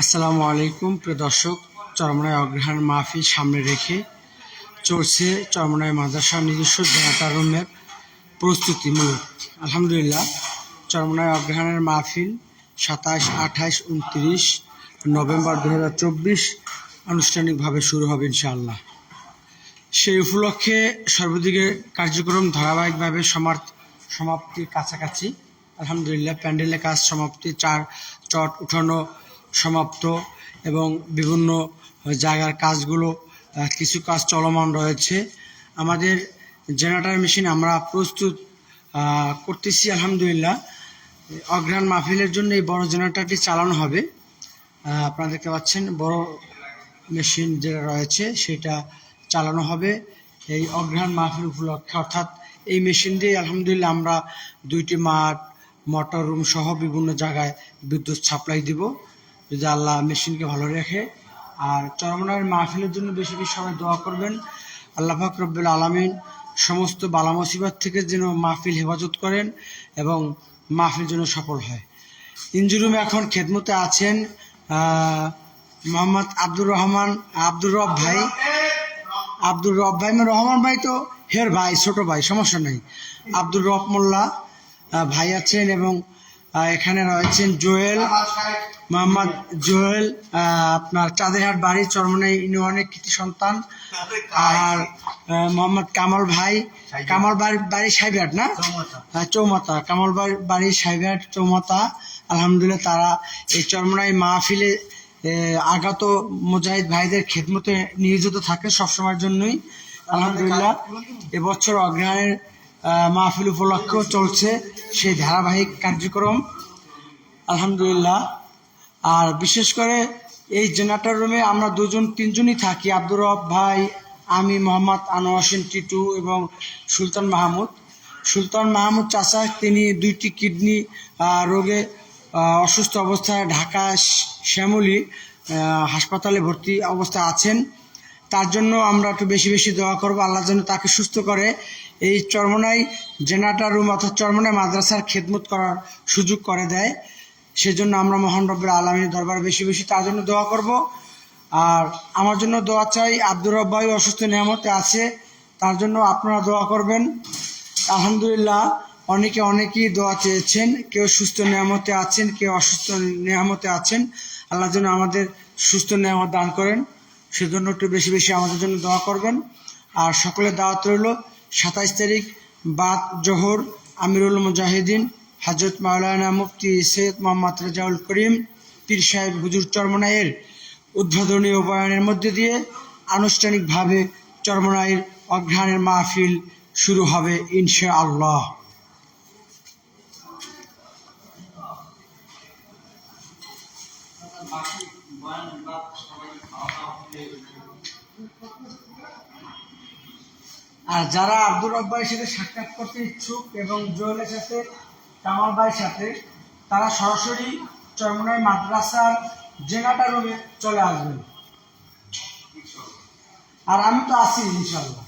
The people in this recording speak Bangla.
আসসালামু আলাইকুম, প্রিয় দর্শক, চরমনায় অগ্রহায়ণ মাহফিল সামনে রেখে চলছে চরমনায় মাদ্রাসার নিজস্ব জনতা রুমের প্রস্তুতিমূলক। আলহামদুলিল্লাহ, চরমনায় অগ্রহায়ণের মাহফিল সাতাশ আঠাশ উনত্রিশ নভেম্বর দু হাজার চব্বিশ আনুষ্ঠানিকভাবে শুরু হবে ইনশাআল্লাহ। সেই উপলক্ষে সর্বদিকে কার্যক্রম ধারাবাহিকভাবে সমার সমাপ্তির কাছাকাছি। আলহামদুলিল্লাহ প্যান্ডেলের কাজ সমাপ্তি, চার চট উঠানো সমাপ্ত এবং বিভিন্ন জায়গার কাজগুলো কিছু কাজ চলমান রয়েছে। আমাদের জেনারেটর মেশিন আমরা প্রস্তুত করতেছি আলহামদুলিল্লাহ। অগ্রাণ মাহফিলের জন্য এই বড় জেনারেটরটি চালানো হবে। আপনারা দেখতে পাচ্ছেন বড় মেশিন যেটা রয়েছে, সেটা চালানো হবে। এই অগ্রহায়ণ মাহফিল উপলক্ষে, অর্থাৎ এই মেশিন দিয়ে আলহামদুলিল্লাহ আমরা দুইটি মাঠ, মোটর রুম সহ বিভিন্ন জায়গায় বিদ্যুৎ সাপ্লাই দিব। যদি আল্লাহ মেশিনকে ভালো রেখে, আর চরমনায়ের মাহফিলের জন্য বেশি বেশি সবাই দোয়া করবেন। আল্লাহ পাক রব্বুল আলমিন সমস্ত বালা মুসিবত থেকে যেন মাহফিল হেফাজত করেন এবং মাহফিল যেন সফল হয়। ইঞ্জুরুমে এখন খেদমতে আছেন মোহাম্মদ আব্দুর রহমান, আব্দুর রব ভাই। আব্দুর রব ভাই মানে রহমান ভাই তো, হের ভাই, ছোট ভাই, সমস্যা নেই। আব্দুর রব মোল্লা ভাই আছেন এবং এখানে রয়েছেন জোয়েল মোহাম্মদ জোয়েল আপনার চাঁদেরহাট বাড়ি চরমনাই ইউনিয়নের কৃতি সন্তান আর মোহাম্মদ কামাল ভাই। কামাল বাড়ি বাড়ি সাইবাট না? হ্যাঁ, চৌমাতা। কামাল বাড়ি বাড়ি সাইবাট চৌমাতা। আলহামদুলিল্লাহ তারা এই চরমনাই মাহফিলে আগত মুজাহিদ ভাইদের খেদমতে নিয়োজিত থাকে সবসময়ের জন্যই। আলহামদুলিল্লাহ এবছর অগ্রহায়ণের মাহফিল উপলক্ষেও চলছে। সেই ধারাবাহিক কার্যক্রম, আলহামদুলিল্লাহ। আর বিশেষ করে এই জেনারেটর রুমে আমরা দুজন, তিনজনই থাকি, আব্দুর রব ভাই, আমি মোহাম্মদ আনোয়ার হোসেন টিটু এবং সুলতান মাহমুদ। সুলতান মাহমুদ চাচা, তিনি দুইটি কিডনি রোগে অসুস্থ অবস্থায় ঢাকা শ্যামলী হাসপাতালে ভর্তি অবস্থায় আছেন। তার জন্য আমরা একটু বেশি বেশি দোয়া করব, আল্লাহ যেন তাকে সুস্থ করে। এই চরমনাই জেনারেটর রুম অর্থাৎ চরমনাই মাদ্রাসার খেদমত করার সুযোগ করে দেয়। সেজন্য আমরা মহান রব্বের আলমীর দরবার বেশি বেশি তার জন্য দোয়া করব। আর আমার জন্য দোয়া চাই, আব্দুর রব্বাই অসুস্থ নিয়ামতে আছে, তার জন্য আপনারা দোয়া করবেন। আলহামদুলিল্লাহ, অনেকে অনেকেই দোয়া চেয়েছেন, কেউ সুস্থ নিয়ামতে আছেন, কেউ অসুস্থ নিয়ামতে আছেন। আল্লাহ যেন আমাদের সুস্থ নিয়ামত দান করেন। সেজন্য একটু বেশি বেশি আমাদের জন্য দোয়া করবেন। আর সকলের দাওয়াত রইল। সাতাইশ তারিখ বাদ জোহর আমিরুল মুজাহিদিন হজরত মাওলানা মুফতি সৈয়দ মোহাম্মদ রাজাউল করিম, পীর সাহেব হুজুর চরমনাইয়ের উদ্বোধনী উপায়নের মধ্যে দিয়ে আনুষ্ঠানিকভাবে চরমনাইয়ের অঘ্রাণের মাহফিল শুরু হবে ইনশা আল্লাহ আর যারা আব্দুর রব ভাইয়ের সাথে সাক্ষাৎ করতে ইচ্ছুক এবং জোয়েলের সাথে কামাল ভাইয়ের সাথে, তারা সরাসরি চরমনাই মাদ্রাসার জেনাটা রুমে চলে আসবেন। আর আমি তো আছি ইনশাল্লাহ